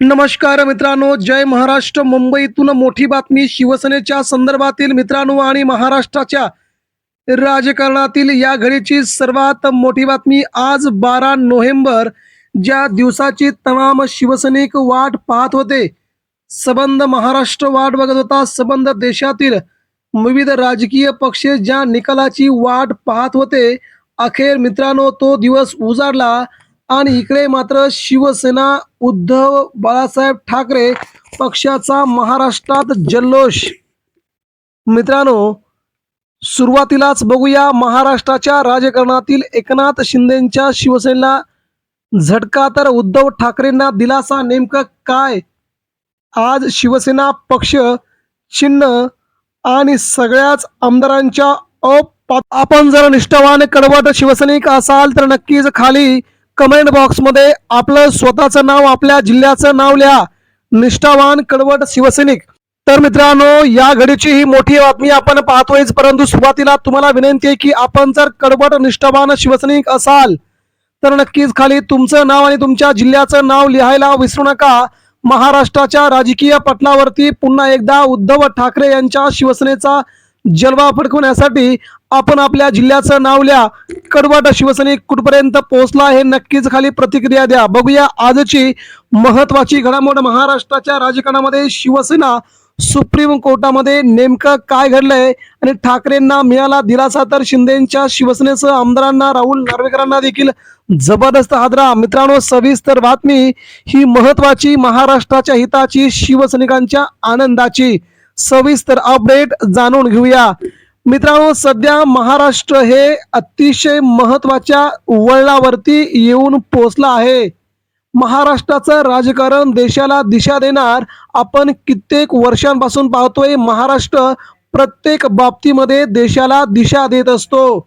नमस्कार मित्रांनो जय महाराष्ट्र. मुंबईतून मोठी बातमी शिवसेनेच्या संदर्भातील मित्रांनो आणि महाराष्ट्राच्या राजकारणातील या घडीची सर्वात मोठी बातमी आज बारा नोव्हेंबर ज्या दिवसाची तमाम शिवसैनिक वाट पाहत होते. सबंध महाराष्ट्र वाट बघत होता. सबंध देशातील विविध राजकीय पक्ष ज्या निकालाची वाट पाहत होते. अखेर मित्रांनो तो दिवस उजाडला. आणि इकडे मात्र शिवसेना उद्धव बाळासाहेब ठाकरे पक्षाचा महाराष्ट्रात जल्लोष. मित्रांनो सुरुवातीलाच बघूया महाराष्ट्राच्या राजकारणातील एकनाथ शिंदेच्या शिवसेनेला झटका तर उद्धव ठाकरेंना दिलासा नेमकं काय? आज शिवसेना पक्ष चिन्ह आणि सगळ्याच आमदारांच्या अप आपण जर निष्ठावान कडवट शिवसैनिक असाल तर नक्कीच खाली कमेंट बॉक्समध्ये आपलं स्वतःचं नाव आपल्या जिल्ह्याचं नाव लिहा. निष्ठावान कडवट शिवसैनिक. तर मित्रांनो या घडीची ही मोठी बातमी आपण पाहतोयच परंतु सुरुवातीला तुम्हाला विनंती आहे की आपण जर कडवट निष्ठावान शिवसैनिक असाल तर नक्कीच खाली तुमचं नाव आणि तुमच्या जिल्ह्याचं नाव लिहायला विसरू नका. महाराष्ट्राच्या राजकीय पटलावरती पुन्हा एकदा उद्धव ठाकरे यांच्या शिवसेनेचा जलवा फडकवण्यासाठी आपण आपल्या जिल्ह्याचं नाव लिहा. कडवाटा शिवसैनिक कुठपर्यंत पोहोचला हे नक्कीच खाली प्रतिक्रिया द्या. बघूया आजची महत्वाची घडामोड महाराष्ट्राच्या राजकारणामध्ये शिवसेना सुप्रीम कोर्टामध्ये नेमकं काय घडलंय आणि ठाकरेंना मिळाला दिलासा तर शिंदेच्या शिवसेनेसह आमदारांना राहुल नार्वेकरांना देखील जबरदस्त हादरा. मित्रांनो सविस्तर बातमी ही महत्वाची महाराष्ट्राच्या हिताची शिवसैनिकांच्या आनंदाची. सविस्तर अपडेट जाणून घेऊया. मित्रांनो सध्या महाराष्ट्र हे अतिशय महत्त्वाच्या वळणावरती येऊन पोचला आहे. महाराष्ट्राचं राजकारण देशाला दिशा देणार आपण कित्येक वर्षांपासून पाहतोय. महाराष्ट्र प्रत्येक बाबतीमध्ये देशाला दिशा देत असतो.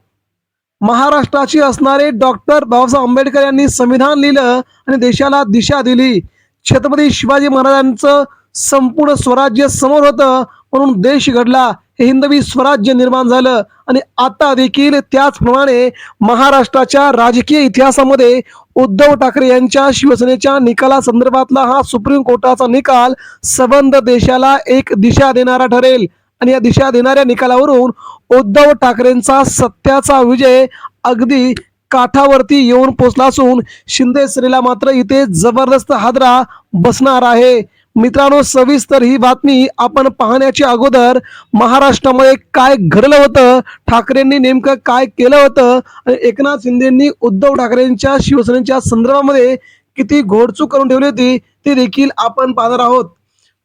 महाराष्ट्राची असणारे डॉक्टर बाबासाहेब आंबेडकर यांनी संविधान लिहिलं आणि देशाला दिशा दिली. छत्रपती शिवाजी महाराजांचं संपूर्ण स्वराज्य समोर होतं म्हणून देश घडला हे हिंदवी स्वराज्य निर्माण झालं. आणि आता देखील त्याचप्रमाणे महाराष्ट्राच्या राजकीय इतिहासामध्ये उद्धव ठाकरे यांच्या शिवसेनेच्या निकालासंदर्भातला हा सुप्रीम कोर्टाचा निकाल सबंध देशाला एक दिशा देणारा ठरेल. आणि या दिशा देणाऱ्या निकालावरून उद्धव ठाकरेंचा सत्याचा विजय अगदी काठावरती येऊन पोचला असून शिंदे सेनेला मात्र इथे जबरदस्त हादरा बसणार आहे. मित्रांनो सविस्तर ही बातमी आपण पाहण्याच्या अगोदर महाराष्ट्रामध्ये काय घडलं होतं ठाकरेंनी नेमकं काय केलं होतं आणि एकनाथ शिंदेंनी उद्धव ठाकरेंच्या शिवसेनेच्या संदर्भामध्ये किती घोडचूक करून ठेवली होती ते देखील आपण पाहणार आहोत.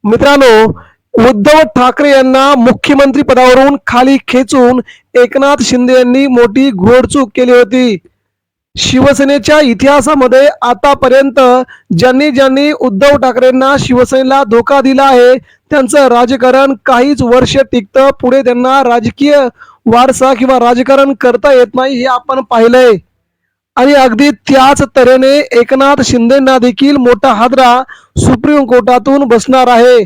मित्रांनो उद्धव ठाकरे यांना मुख्यमंत्री पदावरून खाली खेचून एकनाथ शिंदे यांनी मोठी घोडचूक केली होती. शिवसेनेच्या इतिहासामध्ये आतापर्यंत ज्यांनी ज्यांनी उद्धव ठाकरेंना शिवसेनेला धोका दिला आहे त्यांचं राजकारण काहीच वर्ष टिकतं. पुढे त्यांना राजकीय वारसा किंवा राजकारण करता येत नाही हे आपण पाहिलंय. आणि अगदी त्याच तऱ्हेने एकनाथ शिंदेना देखील मोठा हादरा सुप्रीम कोर्टातून बसणार आहे.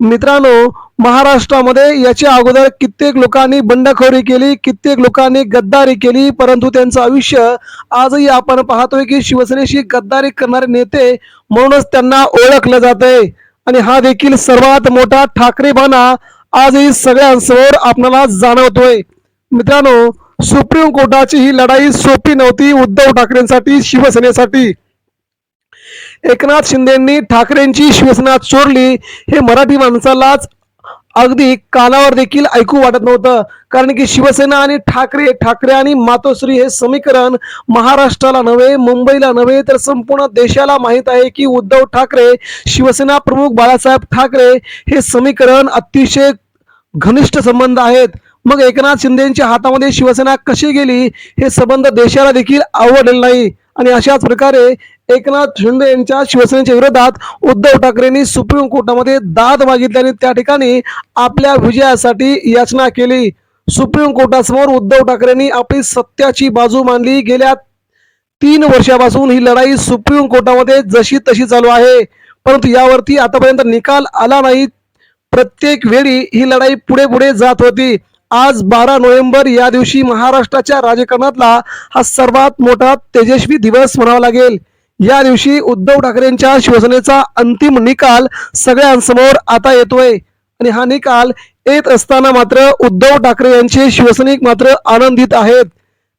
मित्रांनो महाराष्ट्रामध्ये याच्या अगोदर कित्येक लोकांनी बंडखोरी केली कित्येक लोकांनी गद्दारी केली परंतु त्यांचं आयुष्य आजही आपण पाहतोय की शिवसेनेशी गद्दारी करणारे नेते म्हणूनच त्यांना ओळखलं जात आहे आणि हा देखील सर्वात मोठा ठाकरे आजही सगळ्यांसमोर आपल्याला जाणवतोय. मित्रांनो सुप्रीम कोर्टाची ही लढाई सोपी नव्हती उद्धव ठाकरेंसाठी शिवसेनेसाठी. एकनाथ शिंदेंनी ठाकरेंची शिवसेना चोरली हे मराठी माणसालाच अगदी कानावर देखील ऐकू वाटत नव्हतं. कारण की शिवसेना आणि ठाकरे ठाकरे आणि मातोश्री हे समीकरण महाराष्ट्राला नव्हे मुंबईला नव्हे तर संपूर्ण देशाला माहीत आहे की उद्धव ठाकरे शिवसेना प्रमुख बाळासाहेब ठाकरे हे समीकरण अतिशय घनिष्ठ संबंध आहेत. मग एकनाथ शिंदेच्या हातामध्ये शिवसेना कशी गेली हे संबंध देशाला देखील आवडलेलं नाही. आणि अशाच प्रकारे एकनाथ शिंदे यांच्या शिवसेनेच्या विरोधात उद्धव ठाकरेंनी सुप्रीम कोर्टामध्ये दाद मागितली आणि त्या ठिकाणी आपल्या विजयासाठी याचना केली. सुप्रीम कोर्टासमोर उद्धव ठाकरेंनी आपली सत्याची बाजू मांडली. गेल्या तीन वर्षापासून ही लढाई सुप्रीम कोर्टामध्ये जशी तशी चालू आहे. परंतु यावरती आतापर्यंत निकाल आला नाही. प्रत्येक वेळी ही लढाई पुढे पुढे जात होती. आज बारा नोव्हेंबर या दिवशी महाराष्ट्राच्या राजकारणातला हा सर्वात मोठा तेजस्वी दिवस म्हणावा लागेल. या दिवशी उद्धव ठाकरेंच्या शिवसेनेचा अंतिम निकाल सगळ्यांसमोर आता येतोय. आणि हा निकाल येत असताना मात्र उद्धव ठाकरे यांचे शिवसैनिक मात्र आनंदित आहेत.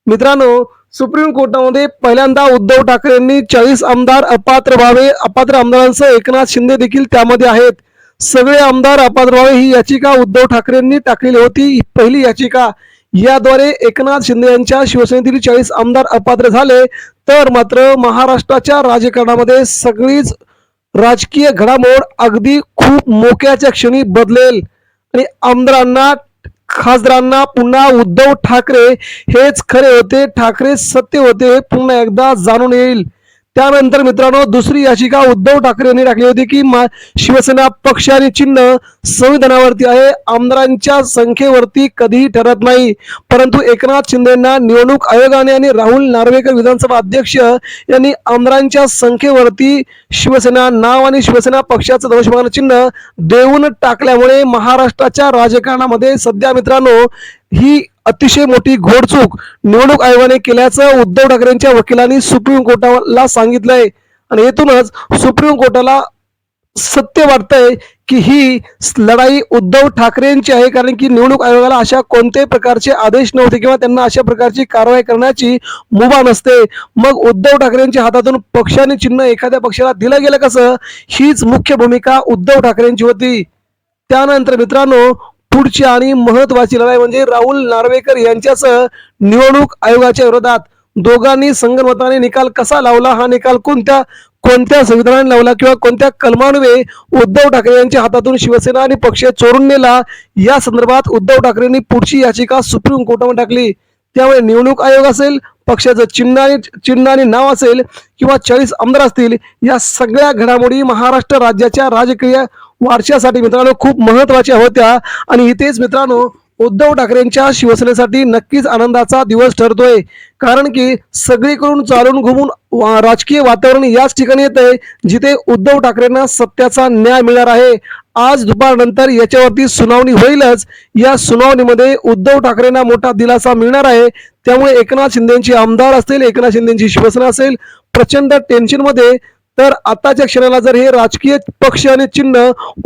मित्रांनो सुप्रीम कोर्टामध्ये पहिल्यांदा उद्धव ठाकरेंनी चाळीस आमदार अपात्र व्हावे अपात्र आमदारांसह एकनाथ शिंदे देखील त्यामध्ये आहेत. सगळे आमदार अपात्र व्हावे ही याचिका उद्धव ठाकरेंनी टाकलेली होती. ही पहिली याचिका. याद्वारे एकनाथ शिंदे यांच्या शिवसेनेतील चाळीस आमदार अपात्र झाले. तर मात्र महाराष्ट्राच्या राजकारणामध्ये सगळीच राजकीय घडामोड अगदी खूप मोक्याच्या क्षणी बदलेल. आणि आमदारांना खासदारांना पुन्हा उद्धव ठाकरे हेच खरे होते. ठाकरे सत्य होते हे पुन्हा एकदा जाणून येईल. त्यानंतर मित्रांनो दुसरी याचिका उद्धव ठाकरे यांनी टाकली होती की मा- शिवसेना पक्ष आणि चिन्ह संविधानावरती आहे आमदारांच्या संख्येवरती कधीही ठरत नाही. परंतु एकनाथ शिंदेना निवडणूक आयोगाने आणि राहुल नार्वेकर विधानसभा अध्यक्ष यांनी आमदारांच्या संख्येवरती शिवसेना नाव आणि शिवसेना पक्षाचं धनुष्यमान चिन्ह देऊन टाकल्यामुळे महाराष्ट्राच्या राजकारणामध्ये सध्या मित्रांनो ही अतिशय मोठी घोडचूक निवडणूक आयोगाने केल्याचं उद्धव ठाकरेंच्या वकिलांनी सुप्रीम कोर्टाला सांगितलंय. आणि येथूनच सुप्रीम कोर्टाला सत्य वाटतंय की ही लढाई उद्धव ठाकरेंची आहे. कारण की निवडणूक आयोगाला अशा कोणत्याही प्रकारचे आदेश नव्हते किंवा त्यांना अशा प्रकारची कारवाई करण्याची मुभा नसते. मग उद्धव ठाकरेंच्या हातातून पक्षाने चिन्ह एखाद्या पक्षाला दिलं गेलं कसं? हीच मुख्य भूमिका उद्धव ठाकरेंची होती. त्यानंतर मित्रांनो पुढची आणि महत्वाची लढाई म्हणजे राहुल नार्वेकर यांच्यासह निवडणूक आयोगाच्या विरोधात. दोघांनी संगनमताने निकाल कसा लावला? हा निकाल कोणत्या कोणत्या संविधानाने लावला किंवा कोणत्या कलमान्वये उद्धव ठाकरे यांच्या हातातून शिवसेना आणि पक्ष चोरून नेला? या संदर्भात उद्धव ठाकरेंनी पुढची याचिका सुप्रीम कोर्टामध्ये टाकली. त्यामुळे निवडणूक आयोग असेल पक्षाचं चिन्ह आणि चिन्ह आणि नाव असेल किंवा चाळीस आमदार असतील या सगळ्या घडामोडी महाराष्ट्र राज्याच्या राजकीय वारशासाठी मित्रांनो खूप महत्त्वाच्या होत्या. आणि इथेच मित्रांनो उद्धव ठाकरेंच्या शिवसेनेसाठी नक्कीच आनंदाचा दिवस ठरतोय. कारण की सगळीकडून चालून घुमून वा- राजकीय वातावरण याच ठिकाणी येत आहे जिथे उद्धव ठाकरेंना सत्याचा न्याय मिळणार आहे. आज दुपारनंतर याच्यावरती सुनावणी होईलच. या सुनावणीमध्ये उद्धव ठाकरेंना मोठा दिलासा मिळणार आहे. त्यामुळे एकनाथ शिंदेची आमदार असतील एकनाथ शिंदेची शिवसेना असेल प्रचंड टेन्शनमध्ये तर आताच्या क्षणाला जर हे राजकीय पक्ष आणि चिन्ह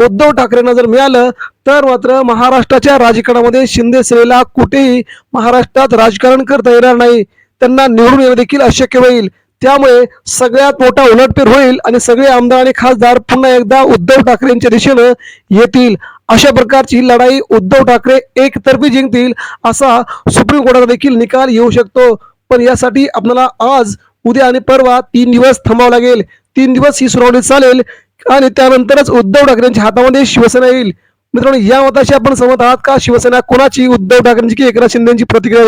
उद्धव ठाकरेंना जर मिळालं तर मात्र महाराष्ट्राच्या राजकारणामध्ये शिंदे सेनेला कुठेही महाराष्ट्रात राजकारण करता येणार नाही. त्यांना निवडून येणं देखील अशक्य होईल. त्यामुळे सगळ्यात मोठा उलटफेर होईल आणि सगळे आमदार आणि खासदार पुन्हा एकदा उद्धव ठाकरेंच्या दिशेनं येतील. अशा प्रकारची लढाई उद्धव ठाकरे एकतर्फी जिंकतील असा सुप्रीम कोर्टाचा देखील निकाल येऊ शकतो. पण यासाठी आपल्याला आज उद्या आणि परवा तीन दिवस थांबावं लागेल. तीन दिवस ही सुनावणी चालेल आणि त्यानंतरच उद्धव ठाकरेंच्या हातामध्ये शिवसेना येईल. मित्रांनो या मताशी आपण सहमत आहात का? शिवसेना कोणाची? उद्धव ठाकरेंची की एकनाथ शिंदेची प्रतिक्रिया